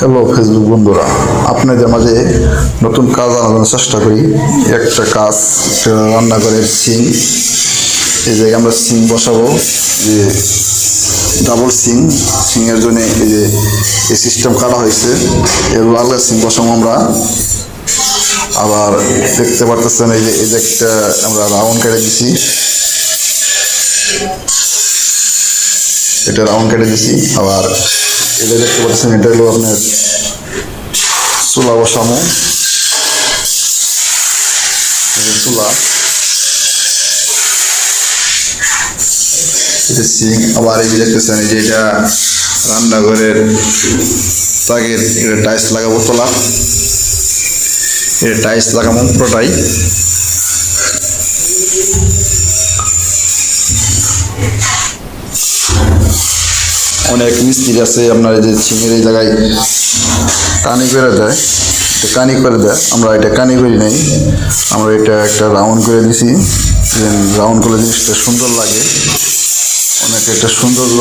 Hello Facebook বন্ধুরা। আপনাদের মাঝে নতুন কাজ আনানোর চেষ্টা করি। একটা কাজ রান্নাঘরের সিং এই জায়গায় আমরা সিং বসাবো। যে ডাবল সিং সিংয়ের জন্য এই যে এই সিস্টেম কাটা হয়েছে। এর আলাদা সিং বসাবো আমরা। আবার দেখতে পারতেছেন এই যে এই যে একটা আমরা রাউন্ড কেটে দিছি। এটা রাউন্ড কেটে দিছি। আবার এটা দেখতে পাচ্ছেন, এটা হলো আপনার চুলা। যে চুলা আবার এই দেখতেছেন যে এটা রান্নাঘরের তাগের, এটা টাইলস লাগাবো তোলা এটা টাইলস লাগাবো পুরোটাই। অনেক মিস্ত্রি আছে, আপনার এই যে সিংয়ের এই জায়গায় কানি করে দেয়। এটা কানি করে দেয়। আমরা এটা কানি করি নাই। আমরা এটা একটা রাউন্ড করে দিছি। রাউন্ড করলে জিনিসটা সুন্দর লাগে। অনেক একটা সৌন্দর্য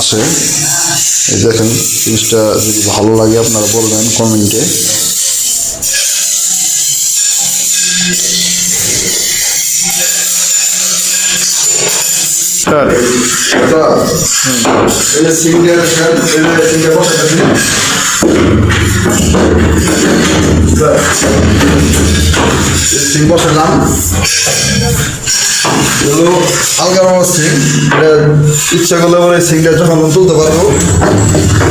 আসে এই দেখেন, জিনিসটা যদি ভালো লাগে আপনারা বলবেন কমেন্টে। স্যার। বসালাম এগুলো আলগা রঙের সিং এটা ইচ্ছা করলে পরে সিংটা যখন তুলতে পারব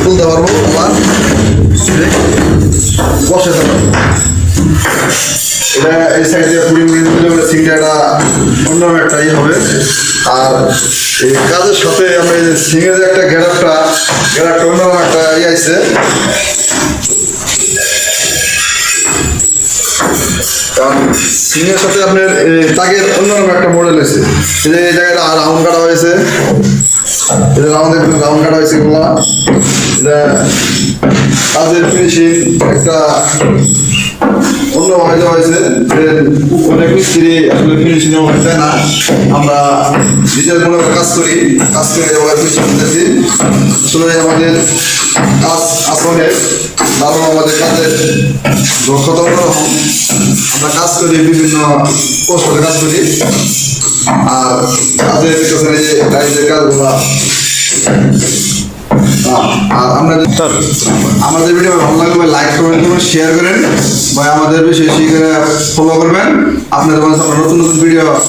তুলতে পারব আবার বসে থাকব এটা এই সাইড দিয়ে কুড়ি মিনিট দিলে পরে সিংটা একটা একটা ইয়ে হবে। আর এই কাজের সাথে আমরা সিংয়ের যে একটা গ্যারাপটা গ্যারাপটা অন্যরকম একটা ইয়ে আছে। কারণ সিংয়ের সাথে আপনার তাগের অন্যরকম একটা মডেল আছে এই যে এই জায়গাটা রাউন্ড কাটা হয়েছে। এটা রাউন্ড রাউন্ড কাটা হয়েছে এগুলা এটা কাজের ফিনিশিং একটা অন্য হয়তো হয়েছে যে অনেক মিস্ত্রি আসলে ফিনিশিং হচ্ছে না আমরা নিজের মনে করে কাজ করি কাজ করে এবার ফিনিশিং আসলে আমাদের কাজ আসলে কারণ আমাদের কাজের দক্ষতা অন্যরকম আমরা কাজ করি বিভিন্ন কৌশলে কাজ করি আর কাজের পিছনে যে কাজগুলো আর আমরা আমাদের ভিডিও ভালো লাগবে লাইক করবেন করবেন শেয়ার করেন। বা আমাদের বেশি বেশি করে ফলো করবেন। আপনাদের মাঝে আমরা নতুন নতুন ভিডিও